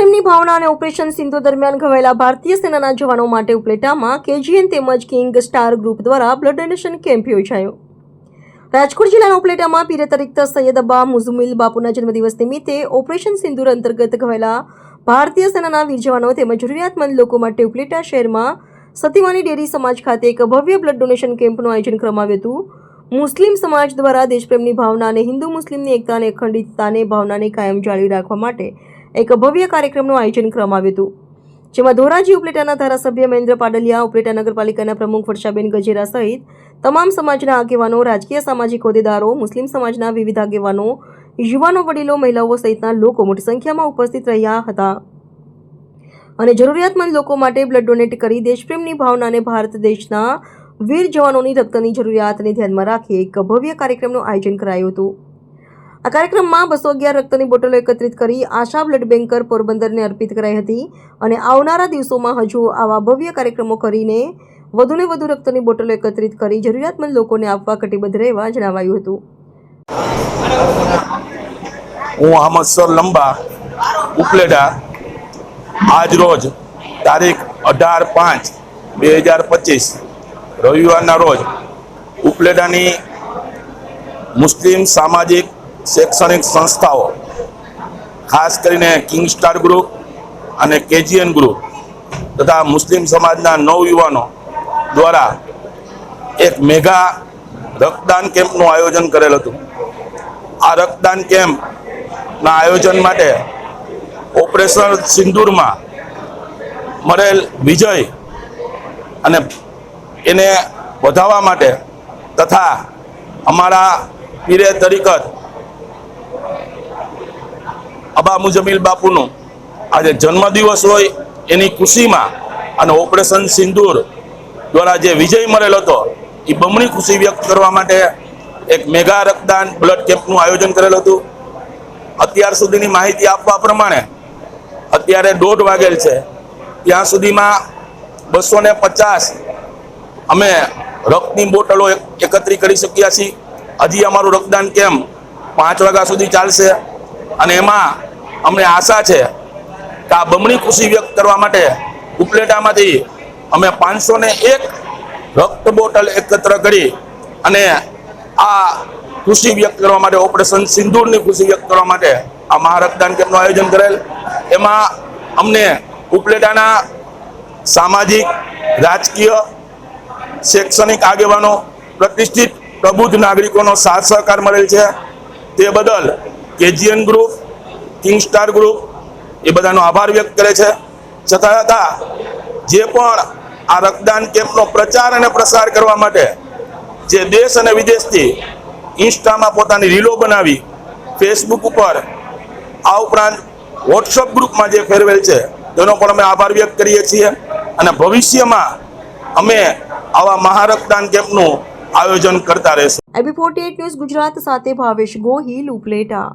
દેશપ્રેમની ભાવના અને ઓપરેશન સિંધુ દરમિયાન ઘવાયેલા ભારતીય સેનાના જવાનો માટે ઉપલેટામાં કેજીએન તેમજ કિંગ સ્ટાર ગ્રુપ દ્વારા બ્લડ ડોનેશન કેમ્પ યોજાયો. રાજકોટ જિલ્લાના ઉપલેટામાં પીરે તરીકે સૈયદ અબ્બા મુઝુમિલ બાપુના જન્મદિવસ નિમિત્તે ઓપરેશન સિંદુર અંતર્ગત ઘવાયેલા ભારતીય સેનાના વીર જવાનો તેમજ જરૂરિયાતમંદ લોકો માટે ઉપલેટા શહેરમાં સતીવાની ડેરી સમાજ ખાતે એક ભવ્ય બ્લડ ડોનેશન કેમ્પનું આયોજન કરવામાં આવ્યું હતું. મુસ્લિમ સમાજ દ્વારા દેશપ્રેમની ભાવના અને હિન્દુ મુસ્લિમની એકતા અને અખંડિતતાને ભાવનાને કાયમ જાળવી રાખવા માટે એક ભવ્ય કાર્યક્રમનું આયોજન કરવામાં આવ્યું હતું. જેમાં ધોરાજી ઉપલેટાના ધારાસભ્ય મહેન્દ્ર પાડલિયા, ઉપલેટા નગરપાલિકાના પ્રમુખ વર્ષાબેન ગજેરા સહિત તમામ સમાજના આગેવાનો, રાજકીય સામાજિક હોદ્દેદારો, મુસ્લિમ સમાજના વિવિધ આગેવાનો, યુવાનો વડીલો, મહિલાઓ સહિતના લોકો મોટી સંખ્યામાં ઉપસ્થિત રહ્યા હતા. અને જરૂરિયાતમંદ લોકો માટે બ્લડ ડોનેટ કરી દેશપ્રેમની ભાવનાને ભારત દેશના વીર જવાનોની રક્તની જરૂરિયાતને ધ્યાનમાં રાખી એક ભવ્ય કાર્યક્રમનું આયોજન કરાયું હતું. આ કાર્યક્રમમાં બસો અગિયાર રક્તની બોટલો એકત્રિત કરી આશા બ્લડ બેન્કર પોરબંદરને અર્પિત કરાઈ હતી અને આવનારા દિવસોમાં હજુ આવા ભવ્ય કાર્યક્રમો કરીને વધુને વધુ રક્તની બોટલો એકત્રિત કરી જરૂરિયાતમંદ લોકોને આપવા કટિબદ્ધ રહેવા જણાવાયું હતું. હું અહમદ સર લંબા ઉપલેડા આજ રોજ તારીખ અઢાર પાંચ બે હજાર પચીસ રવિવારના રોજ ઉપલેટાની મુસ્લિમ સામાજિક શૈક્ષણિક સંસ્થાઓ, ખાસ કરીને કિંગ સ્ટાર ગ્રુપ અને કેજીએન ગ્રુપ તથા મુસ્લિમ સમાજના નવયુવાનો દ્વારા એક મેગા રક્તદાન કેમ્પનું આયોજન કરેલ હતું. આ રક્તદાન કેમ્પના આયોજન માટે ઓપરેશન સિંદૂરમાં મળેલ વિજય અને એને વધાવવા માટે તથા અમારા પીરે તરીકત અબા મુજમીલ બાપુનું આજે જન્મદિવસ હોય એની ખુશીમાં અને ઓપરેશન સિંદૂર દ્વારા જે વિજય મળેલો હતો એ બમણી ખુશી વ્યક્ત કરવા માટે એક મેગા રક્તદાન બ્લડ કેમ્પનું આયોજન કરેલું હતું. અત્યાર સુધીની માહિતી આપવા પ્રમાણે અત્યારે દોઢ વાગેલ છે. ત્યાં સુધીમાં બસો ને પચાસ અમે રક્તની બોટલો એકત્રિત કરી શક્યા છીએ. હજી અમારું રક્તદાન કેમ્પ પાંચ વાગ્યા સુધી ચાલશે. અને એમાં અમને આશા છે કે આ બમણી ખુશી વ્યક્ત કરવા માટે ઉપલેટામાંથી અમે પાંચસો ને એક રક્ત બોટલ એકત્ર કરી અને આ ખુશી વ્યક્ત કરવા માટે ઓપરેશન સિંદૂરની ખુશી વ્યક્ત કરવા માટે આ મહારક્તદાન કેમ્પનું આયોજન કરેલ. એમાં અમને ઉપલેટાના સામાજિક, રાજકીય, શૈક્ષણિક આગેવાનો, પ્રતિષ્ઠિત, પ્રબુદ્ધ નાગરિકોનો સાથ સહકાર મળેલ છે. તે બદલ KGN group king star group, એ બધાનો આભાર વ્યક્ત કરે છે. છતાં છતાં જે પણ આ રક્તદાન કેમ્પનો પ્રચાર અને પ્રસાર કરવા માટે જે દેશ અને વિદેશથી ઇન્સ્ટામાં પોતાની રીલો બનાવી, ફેસબુક ઉપર, આ ઉપરાંત વોટ્સઅપ ગ્રુપમાં જે ફેરવેલ છે, તેનો પણ અમે આભાર વ્યક્ત કરીએ છીએ. અને ભવિષ્યમાં અમે આવા મહારક્તદાન કેમ્પનું આયોજન કરતા રહેશું. એબી ફોર્ટી ન્યૂઝ ગુજરાત સાથે ભાવેશ ગોહિલ, ઉપલેટા.